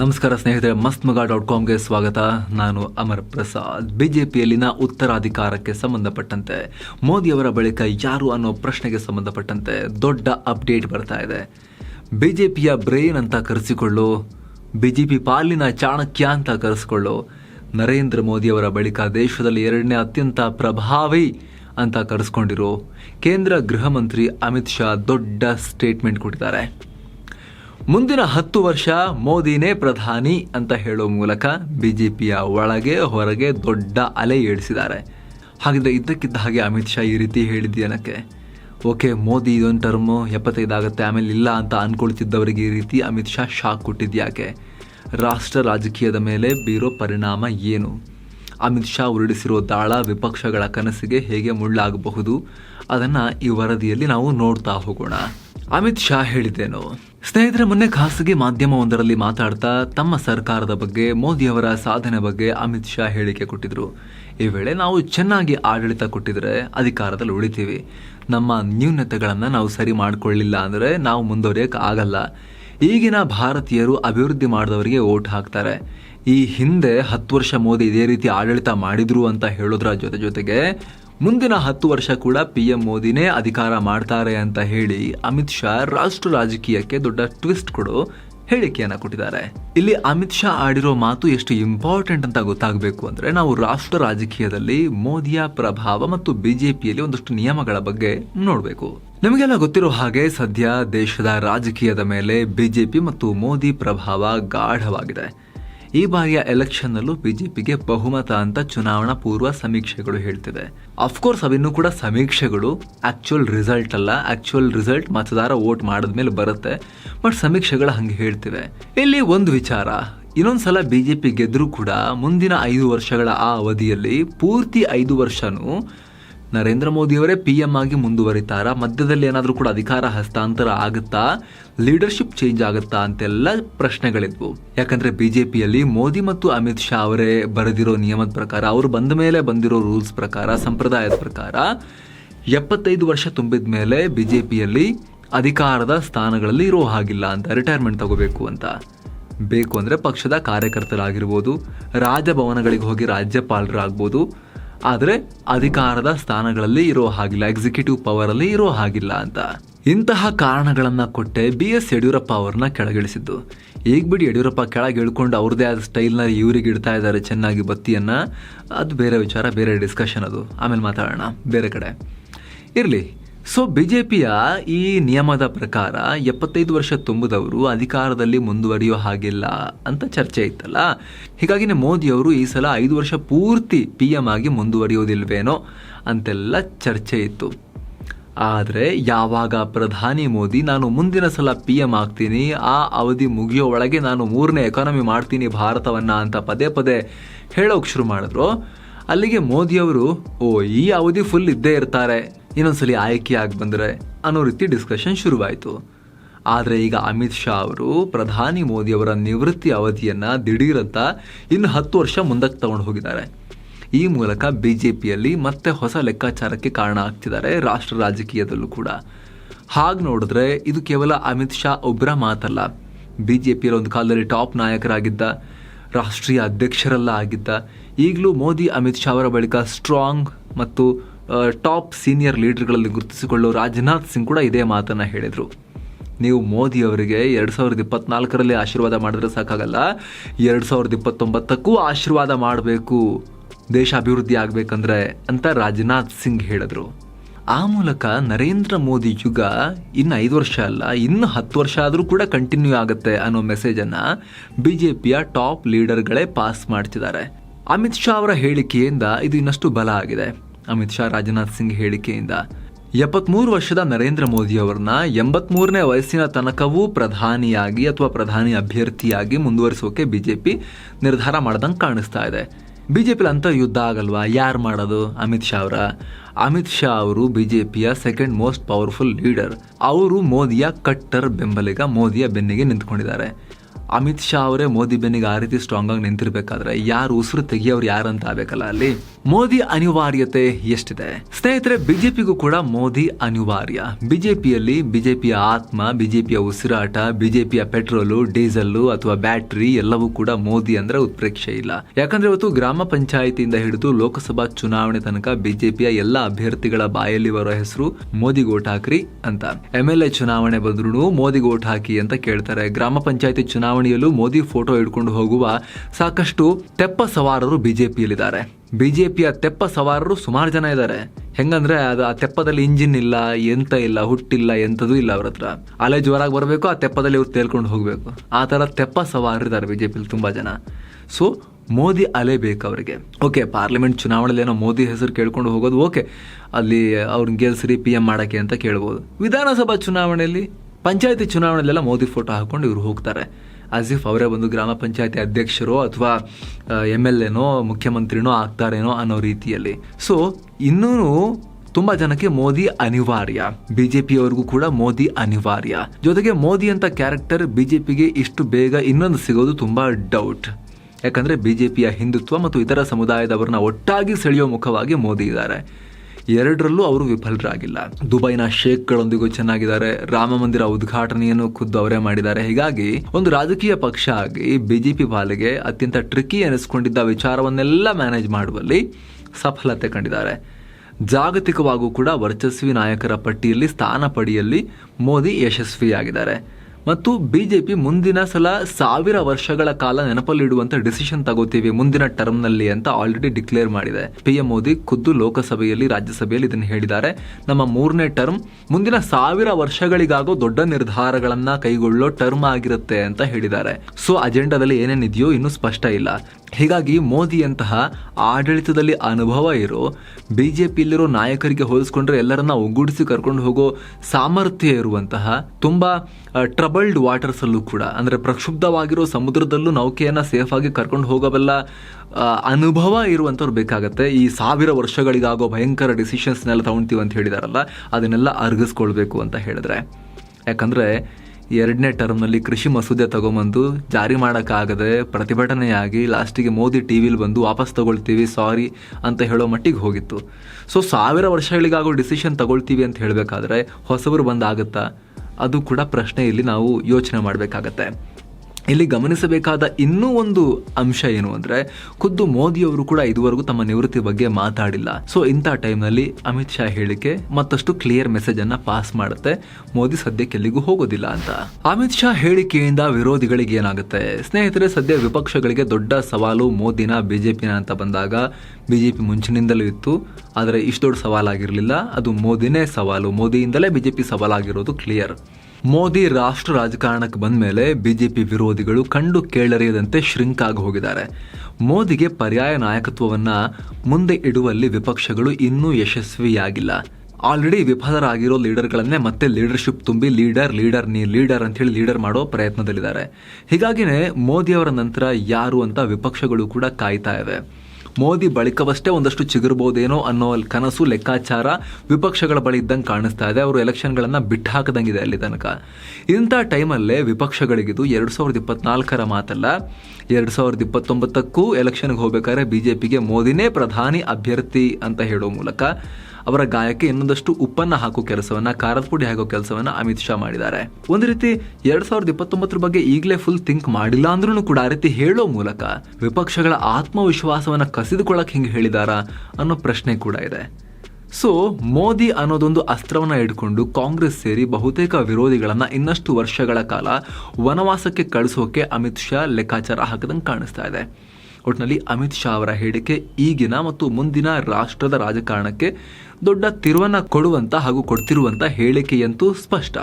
ನಮಸ್ಕಾರ ಸ್ನೇಹಿತರೆ ಮಸ್ತ್ ಮಗ ಡಾಟ್ ಕಾಮ್ಗೆ ಸ್ವಾಗತ. ನಾನು ಅಮರ್ ಪ್ರಸಾದ್. ಬಿಜೆಪಿಯಲ್ಲಿನ ಉತ್ತರಾಧಿಕಾರಕ್ಕೆ ಸಂಬಂಧಪಟ್ಟಂತೆ, ಮೋದಿಯವರ ಬಳಿಕ ಯಾರು ಅನ್ನೋ ಪ್ರಶ್ನೆಗೆ ಸಂಬಂಧಪಟ್ಟಂತೆ ದೊಡ್ಡ ಅಪ್ಡೇಟ್ ಬರ್ತಾ ಇದೆ. ಬಿಜೆಪಿಯ ಬ್ರೈನ್ ಅಂತ ಕರೆಸಿಕೊಳ್ಳು, ಬಿಜೆಪಿ ಪಾಲಿನ ಚಾಣಕ್ಯ ಅಂತ ಕರೆಸಿಕೊಳ್ಳು, ನರೇಂದ್ರ ಮೋದಿಯವರ ಬಳಿಕ ದೇಶದಲ್ಲಿ ಎರಡನೇ ಅತ್ಯಂತ ಪ್ರಭಾವಿ ಅಂತ ಕರೆಸ್ಕೊಂಡಿರೋ ಕೇಂದ್ರ ಗೃಹ ಮಂತ್ರಿ ಅಮಿತ್ ಶಾ ದೊಡ್ಡ ಸ್ಟೇಟ್ಮೆಂಟ್ ಕೊಟ್ಟಿದ್ದಾರೆ. ಮುಂದಿನ ಹತ್ತು ವರ್ಷ ಮೋದಿನೇ ಪ್ರಧಾನಿ ಅಂತ ಹೇಳೋ ಮೂಲಕ ಬಿಜೆಪಿಯ ಒಳಗೆ ಹೊರಗೆ ದೊಡ್ಡ ಅಲೆ ಏಡಿಸಿದ್ದಾರೆ ಹಾಗಿದ್ರೆ ಇದ್ದಕ್ಕಿದ್ದ ಹಾಗೆ ಅಮಿತ್ ಶಾ ಈ ರೀತಿ ಹೇಳಿದ್ದೇನಕ್ಕೆ ಓಕೆ, ಮೋದಿ ಇದೊಂದು ಟರ್ಮು ಎಪ್ಪತ್ತೈದಾಗತ್ತೆ, ಆಮೇಲೆ ಇಲ್ಲ ಅಂತ ಅಂದ್ಕೊಳ್ತಿದ್ದವರಿಗೆ ಈ ರೀತಿ ಅಮಿತ್ ಶಾ ಶಾಕ್ ಕೊಟ್ಟಿದ್ಯಾಕೆ ರಾಷ್ಟ್ರ ರಾಜಕೀಯದ ಮೇಲೆ ಬೀರೋ ಪರಿಣಾಮ ಏನು? ಅಮಿತ್ ಶಾ ಉರುಳಿಸಿರೋ ದಾಳ ವಿಪಕ್ಷಗಳ ಕನಸಿಗೆ ಹೇಗೆ ಮುಳ್ಳಾಗಬಹುದು? ಅದನ್ನು ಈ ವರದಿಯಲ್ಲಿ ನಾವು ನೋಡ್ತಾ ಹೋಗೋಣ. ಅಮಿತ್ ಶಾ ಹೇಳಿದ್ದೇನು? ಸ್ನೇಹಿತರೆ, ಮೊನ್ನೆ ಖಾಸಗಿ ಮಾಧ್ಯಮವೊಂದರಲ್ಲಿ ಮಾತಾಡ್ತಾ ತಮ್ಮ ಸರ್ಕಾರದ ಬಗ್ಗೆ, ಮೋದಿಯವರ ಸಾಧನೆ ಬಗ್ಗೆ ಅಮಿತ್ ಶಾ ಹೇಳಿಕೆ ಕೊಟ್ಟಿದ್ರು. ಈ ವೇಳೆ ನಾವು ಚೆನ್ನಾಗಿ ಆಡಳಿತ ಕೊಟ್ಟಿದ್ರೆ ಅಧಿಕಾರದಲ್ಲಿ ಉಳಿತೀವಿ. ನಮ್ಮ ನ್ಯೂನತೆಗಳನ್ನು ನಾವು ಸರಿ ಮಾಡಿಕೊಳ್ಳಿಲ್ಲ ಅಂದರೆ ನಾವು ಮುಂದುವರಿಯಕ್ಕೆ ಆಗಲ್ಲ. ಈಗಿನ ಭಾರತೀಯರು ಅಭಿವೃದ್ಧಿ ಮಾಡಿದವರಿಗೆ ಓಟ್ ಹಾಕ್ತಾರೆ. ಈ ಹಿಂದೆ ಹತ್ತು ವರ್ಷ ಮೋದಿ ಇದೇ ರೀತಿ ಆಡಳಿತ ಮಾಡಿದ್ರು ಅಂತ ಹೇಳೋದ್ರ ಜೊತೆ ಜೊತೆಗೆ ಮುಂದಿನ ಹತ್ತು ವರ್ಷ ಕೂಡ ಪಿ ಎಂ ಮೋದಿನೇ ಅಧಿಕಾರ ಮಾಡ್ತಾರೆ ಅಂತ ಹೇಳಿ ಅಮಿತ್ ಶಾ ರಾಷ್ಟ್ರ ರಾಜಕೀಯಕ್ಕೆ ದೊಡ್ಡ ಟ್ವಿಸ್ಟ್ ಕೊಡು ಹೇಳಿಕೆಯನ್ನ ಕೊಟ್ಟಿದ್ದಾರೆ. ಇಲ್ಲಿ ಅಮಿತ್ ಶಾ ಆಡಿರೋ ಮಾತು ಎಷ್ಟು ಇಂಪಾರ್ಟೆಂಟ್ ಅಂತ ಗೊತ್ತಾಗಬೇಕು ಅಂದ್ರೆ ನಾವು ರಾಷ್ಟ್ರ ರಾಜಕೀಯದಲ್ಲಿ ಮೋದಿಯ ಪ್ರಭಾವ ಮತ್ತು ಬಿಜೆಪಿಯಲ್ಲಿ ಒಂದಷ್ಟು ನಿಯಮಗಳ ಬಗ್ಗೆ ನೋಡಬೇಕು. ನಿಮಗೆಲ್ಲ ಗೊತ್ತಿರೋ ಹಾಗೆ ಸದ್ಯ ದೇಶದ ರಾಜಕೀಯದ ಮೇಲೆ ಬಿಜೆಪಿ ಮತ್ತು ಮೋದಿ ಪ್ರಭಾವ ಗಾಢವಾಗಿದೆ. ಈ ಬಾರಿಯ ಎಲೆಕ್ಷನ್ನಲ್ಲೂ ಬಿಜೆಪಿಗೆ ಬಹುಮತ ಅಂತ ಚುನಾವಣಾ ಪೂರ್ವ ಸಮೀಕ್ಷೆಗಳು ಹೇಳ್ತಿದೆ. ಅಫ್ಕೋರ್ಸ್ ಅವಿನ್ನೂ ಕೂಡ ಸಮೀಕ್ಷೆಗಳು ಆಕ್ಚುಯಲ್ ರಿಸಲ್ಟ್ ಅಲ್ಲ. ಆಕ್ಚುಯಲ್ ರಿಸಲ್ಟ್ ಮತದಾರ ವೋಟ್ ಮಾಡಿದ್ಮೇಲೆ ಬರುತ್ತೆ. ಬಟ್ ಸಮೀಕ್ಷೆಗಳು ಹಂಗೆ ಹೇಳ್ತಿವೆ. ಇಲ್ಲಿ ಒಂದು ವಿಚಾರ. ಇನ್ನೊಂದ್ಸಲ ಬಿಜೆಪಿ ಗೆದ್ರೂ ಕೂಡ ಮುಂದಿನ ಐದು ವರ್ಷಗಳ ಆ ಅವಧಿಯಲ್ಲಿ ಪೂರ್ತಿ ಐದು ವರ್ಷನೂ ನರೇಂದ್ರ ಮೋದಿಯವರೇ ಪಿ ಎಂ ಆಗಿ ಮುಂದುವರಿತಾರ? ಮಧ್ಯದಲ್ಲಿ ಏನಾದರೂ ಕೂಡ ಅಧಿಕಾರ ಹಸ್ತಾಂತರ ಆಗುತ್ತಾ? ಲೀಡರ್ಶಿಪ್ ಚೇಂಜ್ ಆಗುತ್ತಾ ಅಂತೆಲ್ಲ ಪ್ರಶ್ನೆಗಳಿದ್ವು. ಯಾಕಂದ್ರೆ ಬಿಜೆಪಿಯಲ್ಲಿ ಮೋದಿ ಮತ್ತು ಅಮಿತ್ ಶಾ ಅವರೇ ಬರೆದಿರೋ ನಿಯಮದ ಪ್ರಕಾರ, ಅವರು ಬಂದ ಮೇಲೆ ಬಂದಿರೋ ರೂಲ್ಸ್ ಪ್ರಕಾರ, ಸಂಪ್ರದಾಯದ ಪ್ರಕಾರ, ಎಪ್ಪತ್ತೈದು ವರ್ಷ ತುಂಬಿದ ಮೇಲೆ ಬಿಜೆಪಿಯಲ್ಲಿ ಅಧಿಕಾರದ ಸ್ಥಾನಗಳಲ್ಲಿ ಇರೋ ಹಾಗಿಲ್ಲ ಅಂತ ರಿಟೈರ್ಮೆಂಟ್ ತಗೋಬೇಕು ಅಂತ. ಬೇಕು ಅಂದರೆ ಪಕ್ಷದ ಕಾರ್ಯಕರ್ತರಾಗಿರ್ಬೋದು, ರಾಜಭವನಗಳಿಗೆ ಹೋಗಿ ರಾಜ್ಯಪಾಲರಾಗ್ಬೋದು ಆದರೆ ಅಧಿಕಾರದ ಸ್ಥಾನಗಳಲ್ಲಿ ಇರೋ ಹಾಗಿಲ್ಲ ಎಕ್ಸಿಕ್ಯೂಟಿವ್ ಪವರ್ ಅಲ್ಲಿ ಇರೋ ಹಾಗಿಲ್ಲ ಅಂತ. ಇಂತಹ ಕಾರಣಗಳನ್ನು ಕೊಟ್ಟೆ ಬಿ ಎಸ್ ಯಡಿಯೂರಪ್ಪ ಅವ್ರನ್ನ ಕೆಳಗಿಳಿಸಿದ್ದು. ಈಗ ಬಿಡಿ ಯಡಿಯೂರಪ್ಪ ಕೆಳಗೆ ಇಳ್ಕೊಂಡು ಅವ್ರದೇ ಆದ ಸ್ಟೈಲ್ನ ಇವ್ರಿಗೆ ಇಡ್ತಾ ಇದ್ದಾರೆ ಚೆನ್ನಾಗಿ ಬತ್ತಿಯನ್ನ, ಅದು ಬೇರೆ ವಿಚಾರ, ಬೇರೆ ಡಿಸ್ಕಷನ್ ಅದು. ಆಮೇಲೆ ಮಾತಾಡೋಣ, ಬೇರೆ ಕಡೆ. ಇರಲಿ ಸೊ ಬಿಜೆಪಿಯ ಈ ನಿಯಮದ ಪ್ರಕಾರ ಎಪ್ಪತ್ತೈದು ವರ್ಷ ತುಂಬಿದವರು ಅಧಿಕಾರದಲ್ಲಿ ಮುಂದುವರಿಯೋ ಹಾಗಿಲ್ಲ ಅಂತ ಚರ್ಚೆ ಇತ್ತಲ್ಲ? ಹೀಗಾಗಿನೇ ಮೋದಿಯವರು ಈ ಸಲ ಐದು ವರ್ಷ ಪೂರ್ತಿ ಪಿ ಎಂ ಆಗಿ ಮುಂದುವರಿಯೋದಿಲ್ವೇನೋ ಅಂತೆಲ್ಲ ಚರ್ಚೆ ಇತ್ತು. ಆದರೆ ಯಾವಾಗ ಪ್ರಧಾನಿ ಮೋದಿ, ನಾನು ಮುಂದಿನ ಸಲ ಪಿ ಎಂ ಆಗ್ತೀನಿ, ಆ ಅವಧಿ ಮುಗಿಯೋ ಒಳಗೆ ನಾನು ಮೂರನೇ ಎಕಾನಮಿ ಮಾಡ್ತೀನಿ ಭಾರತವನ್ನು ಅಂತ ಪದೇ ಪದೇ ಹೇಳೋಕೆ ಶುರು ಮಾಡಿದ್ರು. ಅಲ್ಲಿಗೆ ಮೋದಿಯವರು, ಓ, ಈ ಅವಧಿ ಫುಲ್ ಇದ್ದೇ ಇರ್ತಾರೆ. ಇನ್ನೊಂದ್ಸಲಿ ಆಯ್ಕೆ ಆಗಿ ಬಂದರೆ ಅನ್ನೋ ರೀತಿ ಡಿಸ್ಕಷನ್ ಶುರುವಾಯಿತು. ಆದರೆ ಈಗ ಅಮಿತ್ ಶಾ ಅವರು ಪ್ರಧಾನಿ ಮೋದಿಯವರ ನಿವೃತ್ತಿ ಅವಧಿಯನ್ನು ದಿಢೀರಂತ ಇನ್ನು ಹತ್ತು ವರ್ಷ ಮುಂದಕ್ಕೆ ತಗೊಂಡು ಹೋಗಿದ್ದಾರೆ. ಈ ಮೂಲಕ ಬಿಜೆಪಿಯಲ್ಲಿ ಮತ್ತೆ ಹೊಸ ಲೆಕ್ಕಾಚಾರಕ್ಕೆ ಕಾರಣ ಆಗ್ತಿದ್ದಾರೆ ರಾಷ್ಟ್ರ ರಾಜಕೀಯದಲ್ಲೂ ಕೂಡ. ಹಾಗೆ ನೋಡಿದ್ರೆ ಇದು ಕೇವಲ ಅಮಿತ್ ಶಾ ಒಬ್ಬರ ಮಾತಲ್ಲ. ಬಿಜೆಪಿಯಲ್ಲಿ ಒಂದು ಕಾಲದಲ್ಲಿ ಟಾಪ್ ನಾಯಕರಾಗಿದ್ದ, ರಾಷ್ಟ್ರೀಯ ಅಧ್ಯಕ್ಷರೆಲ್ಲ ಆಗಿದ್ದ, ಈಗಲೂ ಮೋದಿ ಅಮಿತ್ ಶಾ ಅವರ ಬಳಿಕ ಸ್ಟ್ರಾಂಗ್ ಮತ್ತು ಟಾಪ್ ಸೀನಿಯರ್ ಲೀಡರ್ಗಳಲ್ಲಿ ಗುರುತಿಸಿಕೊಳ್ಳೋ ರಾಜನಾಥ್ ಸಿಂಗ್ ಕೂಡ ಇದೇ ಮಾತನ್ನು ಹೇಳಿದರು. ನೀವು ಮೋದಿ ಅವರಿಗೆ ಎರಡು ಸಾವಿರದ ಇಪ್ಪತ್ನಾಲ್ಕರಲ್ಲಿ ಆಶೀರ್ವಾದ ಮಾಡಿದ್ರೆ ಸಾಕಾಗಲ್ಲ. ಎರಡು ಸಾವಿರದ ಇಪ್ಪತ್ತೊಂಬತ್ತಕ್ಕೂ ಆಶೀರ್ವಾದ ಮಾಡಬೇಕು ದೇಶ ಅಭಿವೃದ್ಧಿ ಆಗಬೇಕಂದ್ರೆ ಅಂತ ರಾಜನಾಥ್ ಸಿಂಗ್ ಹೇಳಿದರು. ಆ ಮೂಲಕ ನರೇಂದ್ರ ಮೋದಿ ಯುಗ ಇನ್ನು ಐದು ವರ್ಷ ಅಲ್ಲ, ಇನ್ನು ಹತ್ತು ವರ್ಷ ಆದರೂ ಕೂಡ ಕಂಟಿನ್ಯೂ ಆಗುತ್ತೆ ಅನ್ನೋ ಮೆಸೇಜನ್ನು ಬಿ ಜೆ ಪಿಯ ಟಾಪ್ ಲೀಡರ್ಗಳೇ ಪಾಸ್ ಮಾಡ್ತಿದ್ದಾರೆ. ಅಮಿತ್ ಶಾ ಅವರ ಹೇಳಿಕೆಯಿಂದ ಇದು ಇನ್ನಷ್ಟು ಬಲ ಆಗಿದೆ. ಅಮಿತ್ ಶಾ ರಾಜನಾಥ್ ಸಿಂಗ್ ಹೇಳಿಕೆಯಿಂದ. ಎಪ್ಪತ್ಮೂರು ವರ್ಷದ ನರೇಂದ್ರ ಮೋದಿ ಅವರನ್ನ ಎಂಬತ್ಮೂರನೇ ವಯಸ್ಸಿನ ತನಕವೂ ಪ್ರಧಾನಿಯಾಗಿ ಅಥವಾ ಪ್ರಧಾನಿ ಅಭ್ಯರ್ಥಿಯಾಗಿ ಮುಂದುವರಿಸೋಕೆ ಬಿಜೆಪಿ ನಿರ್ಧಾರ ಮಾಡ್ದಂಗೆ ಕಾಣಿಸ್ತಾ ಇದೆ. ಬಿಜೆಪಿಲಿ ಅಂತ ಯುದ್ಧ ಆಗಲ್ವಾ? ಯಾರು ಮಾಡೋದು? ಅಮಿತ್ ಶಾ ಅವರ. ಅಮಿತ್ ಶಾ ಅವರು ಬಿಜೆಪಿಯ ಸೆಕೆಂಡ್ ಮೋಸ್ಟ್ ಪವರ್ಫುಲ್ ಲೀಡರ್ ಅವರು ಮೋದಿಯ ಕಟ್ಟರ್ ಬೆಂಬಲಿಗ ಮೋದಿಯ ಬೆನ್ನಿಗೆ ನಿಂತ್ಕೊಂಡಿದ್ದಾರೆ. ಅಮಿತ್ ಶಾ ಅವರೇ ಮೋದಿ ಬೆನ್ನಿಗೆ ಆ ರೀತಿ ಸ್ಟ್ರಾಂಗ್ ಆಗಿ ನಿಂತಿರ್ಬೇಕಾದ್ರೆ ಯಾರು ಉಸಿರು ತೆಗಿಯೋರು ಯಾರಂತ ಆಗ್ಬೇಕಲ್ಲ ಅಲ್ಲಿ? ಮೋದಿ ಅನಿವಾರ್ಯತೆ ಎಷ್ಟಿದೆ? ಸ್ನೇಹಿತರೆ, ಬಿಜೆಪಿಗೂ ಕೂಡ ಮೋದಿ ಅನಿವಾರ್ಯ. ಬಿಜೆಪಿಯಲ್ಲಿ ಬಿಜೆಪಿಯ ಆತ್ಮ, ಬಿಜೆಪಿಯ ಉಸಿರಾಟ, ಬಿಜೆಪಿಯ ಪೆಟ್ರೋಲು ಡೀಸೆಲ್ ಅಥವಾ ಬ್ಯಾಟ್ರಿ ಎಲ್ಲವೂ ಕೂಡ ಮೋದಿ ಅಂದ್ರೆ ಉತ್ಪ್ರೇಕ್ಷೆ ಇಲ್ಲ. ಯಾಕಂದ್ರೆ ಇವತ್ತು ಗ್ರಾಮ ಪಂಚಾಯಿತಿಯಿಂದ ಹಿಡಿದು ಲೋಕಸಭಾ ಚುನಾವಣೆ ತನಕ ಬಿಜೆಪಿಯ ಎಲ್ಲ ಅಭ್ಯರ್ಥಿಗಳ ಬಾಯಲ್ಲಿ ಬರೋ ಹೆಸರು ಮೋದಿ ಓಟ್ ಹಾಕ್ರಿ ಅಂತ. ಎಂ ಎಲ್ ಎ ಚುನಾವಣೆ ಬಂದ್ರು ಮೋದಿ ಓಟ್ ಹಾಕಿ ಅಂತ ಕೇಳ್ತಾರೆ. ಗ್ರಾಮ ಪಂಚಾಯಿತಿ ಚುನಾವಣೆಯಲ್ಲೂ ಮೋದಿ ಫೋಟೋ ಹಿಡ್ಕೊಂಡು ಹೋಗುವ ಸಾಕಷ್ಟು ತೆಪ್ಪ ಸವಾರರು ಬಿಜೆಪಿಯಲ್ಲಿದ್ದಾರೆ. ಬಿಜೆಪಿಯ ತೆಪ್ಪ ಸವಾರರು ಸುಮಾರು ಜನ ಇದ್ದಾರೆ. ಹೆಂಗಂದ್ರೆ ಅದು ಆ ತೆಪ್ಪದಲ್ಲಿ ಇಂಜಿನ್ ಇಲ್ಲ, ಎಂತ ಇಲ್ಲ, ಹುಟ್ಟಿಲ್ಲ ಎಂಥದೂ ಇಲ್ಲ ಅವ್ರ ಹತ್ರ. ಅಲೆ ಜೋರಾಗಿ ಬರಬೇಕು, ಆ ತೆಪ್ಪದಲ್ಲಿ ಇವ್ರು ತೇಲ್ಕೊಂಡು ಹೋಗಬೇಕು. ಆ ಥರ ತೆಪ್ಪ ಸವಾರರಿದ್ದಾರೆ ಬಿಜೆಪಿಲಿ ತುಂಬಾ ಜನ. ಸೊ ಮೋದಿ ಅಲೆ ಬೇಕು ಅವರಿಗೆ. ಓಕೆ ಪಾರ್ಲಿಮೆಂಟ್ ಚುನಾವಣೆಯಲ್ಲಿ ಏನೋ ಮೋದಿ ಹೆಸರು ಕೇಳ್ಕೊಂಡು ಹೋಗೋದು ಓಕೆ ಅಲ್ಲಿ ಅವ್ರನ್ನ ಗೆಲ್ಸ್ರಿ ಪಿ ಎಂ ಮಾಡಕ್ಕೆ ಅಂತ ಕೇಳ್ಬೋದು. ವಿಧಾನಸಭಾ ಚುನಾವಣೆಯಲ್ಲಿ, ಪಂಚಾಯತಿ ಚುನಾವಣೆಯಲ್ಲೆಲ್ಲ ಮೋದಿ ಫೋಟೋ ಹಾಕೊಂಡು ಇವ್ರು ಹೋಗ್ತಾರೆ. ಆಸ್ ಇಫ್ ಅವರೇ ಬಂದು ಗ್ರಾಮ ಪಂಚಾಯತಿ ಅಧ್ಯಕ್ಷರೋ ಅಥವಾ ಎಂ ಎಲ್ ಎನೋ, ಮುಖ್ಯಮಂತ್ರಿನೋ ಆಗ್ತಾರೇನೋ ಅನ್ನೋ ರೀತಿಯಲ್ಲಿ. ಸೊ ಇನ್ನೂ ತುಂಬಾ ಜನಕ್ಕೆ ಮೋದಿ ಅನಿವಾರ್ಯ. ಬಿಜೆಪಿಯವರಿಗೂ ಕೂಡ ಮೋದಿ ಅನಿವಾರ್ಯ. ಜೊತೆಗೆ ಮೋದಿ ಅಂತ ಕ್ಯಾರೆಕ್ಟರ್ ಬಿಜೆಪಿಗೆ ಇಷ್ಟು ಬೇಗ ಇನ್ನೊಂದು ಸಿಗೋದು ತುಂಬಾ ಡೌಟ್. ಯಾಕಂದ್ರೆ ಬಿಜೆಪಿಯ ಹಿಂದುತ್ವ ಮತ್ತು ಇತರ ಸಮುದಾಯದವರನ್ನ ಒಟ್ಟಾಗಿ ಸೆಳೆಯೋ ಮುಖವಾಗಿ ಮೋದಿ ಇದ್ದಾರೆ. ಎರಡರಲ್ಲೂ ಅವರು ವಿಫಲರಾಗಿಲ್ಲ. ದುಬೈನ ಶೇಖ್ಗಳೊಂದಿಗೂ ಚೆನ್ನಾಗಿದ್ದಾರೆ. ರಾಮ ಮಂದಿರ ಉದ್ಘಾಟನೆಯನ್ನು ಖುದ್ದು ಅವರೇ ಮಾಡಿದ್ದಾರೆ. ಹೀಗಾಗಿ ಒಂದು ರಾಜಕೀಯ ಪಕ್ಷ ಆಗಿ ಬಿಜೆಪಿ ಪಾಲಿಗೆ ಅತ್ಯಂತ ಟ್ರಿಕಿ ಎನಿಸ್ಕೊಂಡಿದ್ದ ವಿಚಾರವನ್ನೆಲ್ಲ ಮ್ಯಾನೇಜ್ ಮಾಡುವಲ್ಲಿ ಸಫಲತೆ ಕಂಡಿದ್ದಾರೆ. ಜಾಗತಿಕವಾಗೂ ಕೂಡ ವರ್ಚಸ್ವಿ ನಾಯಕರ ಪಟ್ಟಿಯಲ್ಲಿ ಸ್ಥಾನ ಪಡೆಯಲ್ಲಿ ಮೋದಿ ಯಶಸ್ವಿಯಾಗಿದ್ದಾರೆ. ಮತ್ತು ಬಿಜೆಪಿ ಮುಂದಿನ ಸಲ ಸಾವಿರ ವರ್ಷಗಳ ಕಾಲ ನೆನಪಲ್ಲಿಡುವಂತ ಡಿಸಿಷನ್ ತಗೋತೀವಿ ಮುಂದಿನ ಟರ್ಮ್ನಲ್ಲಿ ಅಂತ ಆಲ್ರೆಡಿ ಡಿಕ್ಲೇರ್ ಮಾಡಿದೆ. ಪಿಎಂ ಮೋದಿ ಖುದ್ದು ಲೋಕಸಭೆಯಲ್ಲಿ, ರಾಜ್ಯಸಭೆಯಲ್ಲಿ ಇದನ್ನು ಹೇಳಿದ್ದಾರೆ. ನಮ್ಮ ಮೂರನೇ ಟರ್ಮ್, ಮುಂದಿನ ಸಾವಿರ ವರ್ಷಗಳಿಗಾಗೋ ದೊಡ್ಡ ನಿರ್ಧಾರಗಳನ್ನ ಕೈಗೊಳ್ಳೋ ಟರ್ಮ್ ಆಗಿರುತ್ತೆ ಅಂತ ಹೇಳಿದ್ದಾರೆ. ಸೊ ಅಜೆಂಡಾದಲ್ಲಿ ಏನೇನಿದೆಯೋ ಇನ್ನೂ ಸ್ಪಷ್ಟ ಇಲ್ಲ. ಹೀಗಾಗಿ ಮೋದಿಯಂತಹ ಆಡಳಿತದಲ್ಲಿ ಅನುಭವ ಇರೋ ಬಿ ಜೆ ಪಿಯಲ್ಲಿರೋ ನಾಯಕರಿಗೆ ಹೋಲಿಸ್ಕೊಂಡ್ರೆ ಎಲ್ಲರನ್ನ ಒಗ್ಗೂಡಿಸಿ ಕರ್ಕೊಂಡು ಹೋಗೋ ಸಾಮರ್ಥ್ಯ ಇರುವಂತಹ ತುಂಬಾ ಟ್ರಬಲ್ಡ್ ವಾಟರ್ಸ್ ಅಲ್ಲೂ ಕೂಡ, ಅಂದ್ರೆ ಪ್ರಕ್ಷುಬ್ಧವಾಗಿರೋ ಸಮುದ್ರದಲ್ಲೂ ನೌಕೆಯನ್ನು ಸೇಫ್ ಆಗಿ ಕರ್ಕೊಂಡು ಹೋಗಬಲ್ಲ ಅನುಭವ ಇರುವಂಥವ್ರು ಬೇಕಾಗತ್ತೆ. ಈ ಸಾವಿರ ವರ್ಷಗಳಿಗಾಗೋ ಭಯಂಕರ ಡಿಸಿಷನ್ಸ್ನೆಲ್ಲ ತಗೊಳ್ತೀವಿ ಅಂತ ಹೇಳಿದಾರಲ್ಲ, ಅದನ್ನೆಲ್ಲ ಅರ್ಗಿಸ್ಕೊಳ್ಬೇಕು ಅಂತ ಹೇಳಿದ್ರೆ. ಯಾಕಂದ್ರೆ ಎರಡನೇ ಟರ್ಮ್ನಲ್ಲಿ ಕೃಷಿ ಮಸೂದೆ ತಗೊಂಬಂದು ಜಾರಿ ಮಾಡೋಕ್ಕಾಗದೆ ಪ್ರತಿಭಟನೆಯಾಗಿ ಲಾಸ್ಟಿಗೆ ಮೋದಿ ಟಿ ವಿಲಿ ಬಂದು ವಾಪಸ್ ತಗೊಳ್ತೀವಿ, ಸಾರಿ ಅಂತ ಹೇಳೋ ಮಟ್ಟಿಗೆ ಹೋಗಿತ್ತು. ಸೊ ಸಾವಿರ ವರ್ಷಗಳಿಗಾಗೋ ಡಿಸಿಷನ್ ತಗೊಳ್ತೀವಿ ಅಂತ ಹೇಳಬೇಕಾದ್ರೆ ಹೊಸಬರು ಬಂದಾಗುತ್ತಾ? ಅದು ಕೂಡ ಪ್ರಶ್ನೆ ಇಲ್ಲಿ ನಾವು ಯೋಚನೆ ಮಾಡಬೇಕಾಗತ್ತೆ. ಇಲ್ಲಿ ಗಮನಿಸಬೇಕಾದ ಇನ್ನೂ ಒಂದು ಅಂಶ ಏನು ಅಂದರೆ, ಖುದ್ದು ಮೋದಿಯವರು ಕೂಡ ಇದುವರೆಗೂ ತಮ್ಮ ನಿವೃತ್ತಿ ಬಗ್ಗೆ ಮಾತಾಡಿಲ್ಲ. ಸೊ ಇಂಥ ಟೈಮ್ನಲ್ಲಿ ಅಮಿತ್ ಶಾ ಹೇಳಿಕೆ ಮತ್ತಷ್ಟು ಕ್ಲಿಯರ್ ಮೆಸೇಜ್ ಅನ್ನ ಪಾಸ್ ಮಾಡುತ್ತೆ. ಮೋದಿ ಸದ್ಯಕ್ಕೆ ಎಲ್ಲಿಗೂ ಹೋಗೋದಿಲ್ಲ ಅಂತ. ಅಮಿತ್ ಶಾ ಹೇಳಿಕೆಯಿಂದ ವಿರೋಧಿಗಳಿಗೆ ಏನಾಗುತ್ತೆ? ಸ್ನೇಹಿತರೆ, ಸದ್ಯ ವಿಪಕ್ಷಗಳಿಗೆ ದೊಡ್ಡ ಸವಾಲು ಮೋದಿನ, ಬಿಜೆಪಿನ ಅಂತ ಬಂದಾಗ ಬಿಜೆಪಿ ಮುಂಚಿನಿಂದಲೂ ಇತ್ತು. ಆದರೆ ಇಷ್ಟು ದೊಡ್ಡ ಸವಾಲಾಗಿರಲಿಲ್ಲ. ಅದು ಮೋದಿನೇ ಸವಾಲು. ಮೋದಿಯಿಂದಲೇ ಬಿಜೆಪಿ ಸವಾಲಾಗಿರೋದು ಕ್ಲಿಯರ್ ಮೋದಿ ರಾಷ್ಟ್ರ ರಾಜಕಾರಣಕ್ಕೆ ಬಂದ ಮೇಲೆ ಬಿಜೆಪಿ ವಿರೋಧಿಗಳು ಕಂಡು ಕೇಳರಿಯದಂತೆ ಶ್ರಿಂಕ್ ಆಗಿ ಹೋಗಿದ್ದಾರೆ. ಮೋದಿಗೆ ಪರ್ಯಾಯ ನಾಯಕತ್ವವನ್ನ ಮುಂದೆ ಇಡುವಲ್ಲಿ ವಿಪಕ್ಷಗಳು ಇನ್ನೂ ಯಶಸ್ವಿಯಾಗಿಲ್ಲ. ಆಲ್ರೆಡಿ ವಿಫಲರಾಗಿರೋ ಲೀಡರ್ಗಳನ್ನೇ ಮತ್ತೆ ಲೀಡರ್ಶಿಪ್ ತುಂಬಿ ಲೀಡರ್ ಲೀಡರ್, ನೀ ಲೀಡರ್ ಅಂತ ಹೇಳಿ ಲೀಡರ್ ಮಾಡೋ ಪ್ರಯತ್ನದಲ್ಲಿದ್ದಾರೆ. ಹೀಗಾಗಿನೇ ಮೋದಿಯವರ ನಂತರ ಯಾರು ಅಂತ ವಿಪಕ್ಷಗಳು ಕೂಡ ಕಾಯ್ತಾ ಇವೆ. ಮೋದಿ ಬಳಿಕವಷ್ಟೇ ಒಂದಷ್ಟು ಚಿಗುರ್ಬೋದೇನೋ ಅನ್ನೋ ಕನಸು, ಲೆಕ್ಕಾಚಾರ ವಿಪಕ್ಷಗಳ ಬಳಿ ಇದ್ದಂಗೆ ಕಾಣಿಸ್ತಾ ಇದೆ. ಅವರು ಎಲೆಕ್ಷನ್ಗಳನ್ನು ಬಿಟ್ಟು ಹಾಕದಂಗಿದೆ ಅಲ್ಲಿ ತನಕ. ಇಂಥ ಟೈಮಲ್ಲೇ ವಿಪಕ್ಷಗಳಿಗಿದು ಎರಡು ಸಾವಿರದ ಇಪ್ಪತ್ನಾಲ್ಕರ ಮಾತಲ್ಲ. ಎರಡು ಸಾವಿರದ ಇಪ್ಪತ್ತೊಂಬತ್ತಕ್ಕೂ ಎಲೆಕ್ಷನ್ಗೆ ಹೋಗ್ಬೇಕಾದ್ರೆ ಪಿಗೆ ಮೋದಿನೇ ಪ್ರಧಾನಿ ಅಭ್ಯರ್ಥಿ ಅಂತ ಹೇಳೋ ಮೂಲಕ ಅವರ ಗಾಯಕ್ಕೆ ಇನ್ನೊಂದಷ್ಟು ಉಪ್ಪನ್ನ ಹಾಕೋ ಕೆಲಸವನ್ನ, ಖಾರದ ಪುಡಿ ಹಾಕೋ ಕೆಲಸವನ್ನ ಅಮಿತ್ ಶಾ ಮಾಡಿದ್ದಾರೆ. ಒಂದು ರೀತಿ ಎರಡ್ ಸಾವಿರದ ಇಪ್ಪತ್ತೊಂಬತ್ತರ ಬಗ್ಗೆ ಈಗಲೇ ಫುಲ್ ಥಿಂಕ್ ಮಾಡಿಲ್ಲ ಅಂದ್ರೂ ಕೂಡ ಆ ರೀತಿ ಹೇಳೋ ಮೂಲಕ ವಿಪಕ್ಷಗಳ ಆತ್ಮವಿಶ್ವಾಸವನ್ನ ಕಸಿದುಕೊಳ್ಳಕ್ಕೆ ಹಿಂಗೆ ಹೇಳಿದಾರಾ ಅನ್ನೋ ಪ್ರಶ್ನೆ ಕೂಡ ಇದೆ. ಸೊ ಮೋದಿ ಅನ್ನೋದೊಂದು ಅಸ್ತ್ರವನ್ನ ಇಟ್ಕೊಂಡು ಕಾಂಗ್ರೆಸ್ ಸೇರಿ ಬಹುತೇಕ ವಿರೋಧಿಗಳನ್ನ ಇನ್ನಷ್ಟು ವರ್ಷಗಳ ಕಾಲ ವನವಾಸಕ್ಕೆ ಕಳಿಸೋಕೆ ಅಮಿತ್ ಶಾ ಲೆಕ್ಕಾಚಾರ ಹಾಕದಂಗೆ ಕಾಣಿಸ್ತಾ ಇದೆ. ಒಟ್ಟಿನಲ್ಲಿ ಅಮಿತ್ ಶಾ ಅವರ ಹೇಳಿಕೆ ಈಗಿನ ಮತ್ತು ಮುಂದಿನ ರಾಷ್ಟ್ರದ ರಾಜಕಾರಣಕ್ಕೆ ದೊಡ್ಡ ತಿರುವನ್ನ ಕೊಡುವಂತ ಹಾಗೂ ಕೊಡ್ತಿರುವಂತ ಹೇಳಿಕೆಯಂತೂ ಸ್ಪಷ್ಟ.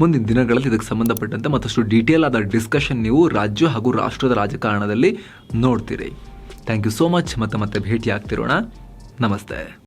ಮುಂದಿನ ದಿನಗಳಲ್ಲಿ ಇದಕ್ಕೆ ಸಂಬಂಧಪಟ್ಟಂತೆ ಮತ್ತಷ್ಟು ಡೀಟೇಲ್ ಆದ ಡಿಸ್ಕಷನ್ ನೀವು ರಾಜ್ಯ ಹಾಗೂ ರಾಷ್ಟ್ರದ ರಾಜಕಾರಣದಲ್ಲಿ ನೋಡ್ತೀರಿ. ಥ್ಯಾಂಕ್ ಯು ಸೋ ಮಚ್ ಮತ್ತೆ ಮತ್ತೆ ಭೇಟಿ ಆಗ್ತಿರೋಣ ನಮಸ್ತೆ.